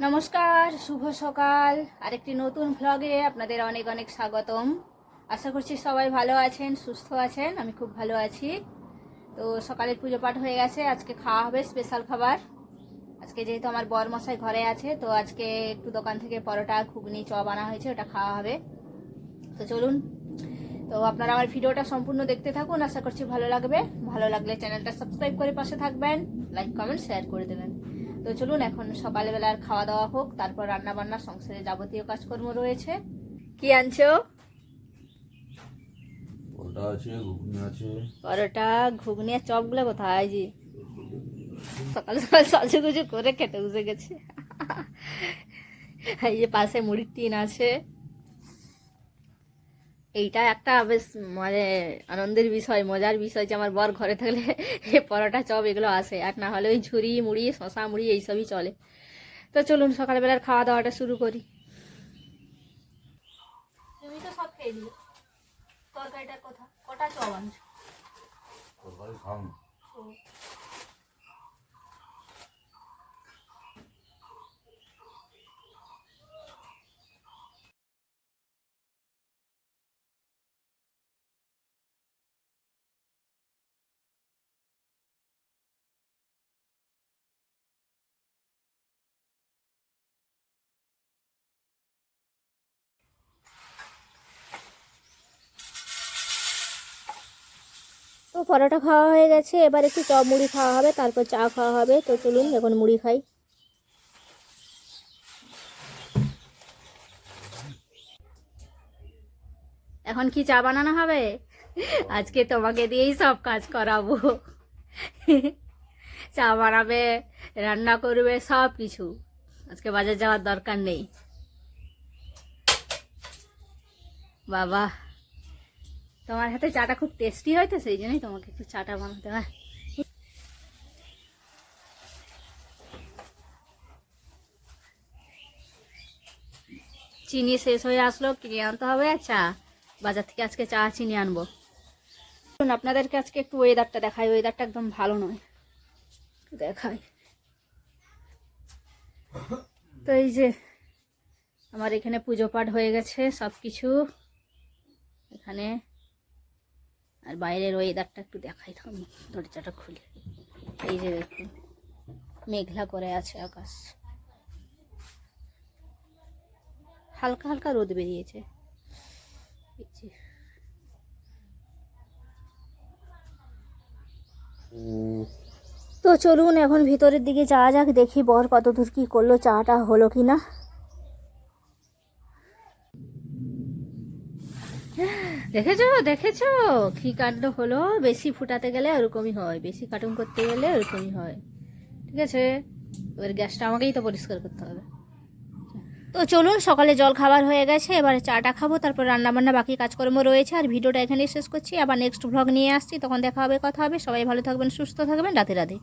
নমস্কার, শুভ সকাল। আরেকটি নতুন ভ্লগে আপনাদের অনেক অনেক স্বাগতম। আশা করছি সবাই ভালো আছেন, সুস্থ আছেন, আমি খুব ভালো আছি। তো সকালের পুজো পাঠ হয়ে গেছে, আজকে খাওয়া হবে স্পেশাল খাবার। আজকে যেহেতু আমার বর মশাই ঘরে আছে, তো আজকে একটু দোকান থেকে পরোটা, ঘুগনি, চপ আনা হয়েছে, ওটা খাওয়া হবে। তো চলুন। তো আপনারা আমার ভিডিওটা সম্পূর্ণ দেখতে থাকুন, আশা করছি ভালো লাগবে। ভালো লাগলে চ্যানেলটা সাবস্ক্রাইব করে পাশে থাকবেন লাইক কমেন্ট শেয়ার করে দেবেন। তো চলুন এখন সকালবেলার খাওয়া দাওয়া হোক তারপর রান্না বান্না সংসারে যাবতীয় কাজকর্ম রয়েছে। কি আনছো? ওটা আছে ঘুগনি আছে। পরোটা ঘুগনি আর চপগুলো কোথায় জি? সকাল সকাল সাজুগুজু করে খেতে বসে গেছে। এই যে পাশে মুড়ির টিন আছে। এইটা একটা বেশ মানে আনন্দের বিষয় মজার বিষয় যে আমার বর ঘরে থাকলে এ পরোটা চপ এগুলো আসে। আর না হলে ওই ঝুড়ি মুড়ি শশা মুড়ি এইসবই চলে। তো চলুন সকালবেলার খাওয়া দাওয়াটা শুরু করি। তুমি তো সব খেয়ে দিলে তরকারিটার কথা। কটা চপ আনছো? তরকারি খাও পরোটা খাওয়া হয়ে গেছে, এবার একটু চপ মুড়ি খাওয়া হবে, তারপর চা খাওয়া হবে। তো চলুন, এখন মুড়ি খাই। এখন কি চা বানানো হবে? আজকে তোমাকে দিয়েই সব কাজ করাবো। চা বানাবে, রান্না করবে, সব কিছু। আজকে বাজার যাওয়ার দরকার নেই। বাবা। তোমার হাতে চাটা খুব টেস্টি হয় তো সেই জন্যই তোমাকে একটু চাটা বানাতে হয়। চিনি শেষ হয়ে আসলো, কিনে আনতে হবে চা বাজার থেকে আজকে চা চিনি আনব। আপনাদেরকে আজকে একটু ওয়েদারটা দেখাই ওয়েদারটা একদম ভালো নয়। দেখাই। তো এই যে, আমার এখানে পুজো পাঠ হয়ে গেছে সব কিছু এখানে আর বাইরের ওয়েদারটা একটু দেখাই থাকুন দরজাটা খুলে। এই যে দেখুন, মেঘলা করে আছে আকাশ। হালকা হালকা রোদ বেরিয়েছে। তো চলুন এখন ভিতরের দিকে যাওয়া যাক, দেখি বর কত দূর কি করল, চাটা হলো কি না দেখেছ দেখেছ? কি কাণ্ড হলো? বেশি ফুটাতে গেলে ওরকমই হয়, বেশি কার্টুন করতে গেলে ওরকমই হয়। ঠিক আছে? এবার গ্যাসটা আমাকেই তো পরিষ্কার করতে হবে। তো চলুন, সকালে জল খাবার হয়ে গেছে, এবার চাটা খাব, তারপর রান্না বান্না বাকি কাজকর্ম রয়েছে, আর ভিডিওটা এখানেই শেষ করছি। আবার নেক্সট ভ্লগ নিয়ে আসছি, তখন দেখা হবে, কথা হবে। সবাই ভালো থাকবেন, সুস্থ থাকবেন রাতে রাতে